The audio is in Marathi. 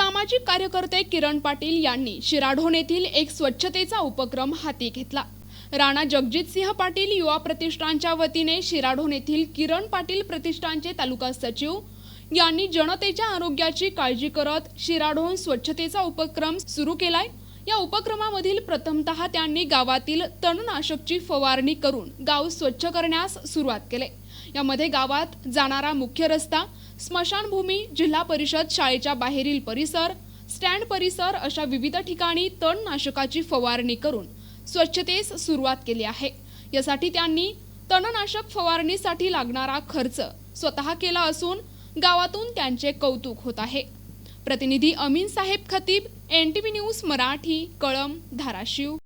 सामाजिक कार्यकर्ते किरण पाटील यांनी शिराढोण येथील एक स्वच्छतेचा उपक्रम हाती घेतला. राणा जगजितसिंह पाटील युवा प्रतिष्ठानच्या वतीने शिराढोण येथील किरण पाटील प्रतिष्ठानचे तालुका सचिव यांनी जनतेच्या आरोग्याची काळजी करत शिराढोण स्वच्छतेचा उपक्रम सुरू केलाय. या उपक्रमामधील प्रथमतः त्यांनी गावातील तणनाशकची फवारणी करून गाव स्वच्छ करण्यास सुरुवात केले. यामध्ये गावात जाणारा मुख्य रस्ता स्मशानभूमी जिल्हा परिषद शाळेच्या बाहेरील परिसर स्टँड परिसर अशा विविध ठिकाणी तणनाशकाची फवारणी करून स्वच्छतेस सुरुवात केली आहे. यासाठी त्यांनी तणनाशक फवारणीसाठी लागणारा खर्च स्वतः केला असून गावातून त्यांचे कौतुक होत आहे. प्रतिनिधी Amin Saheb Khatib N T V news Marathi Kalamb Dharashiv.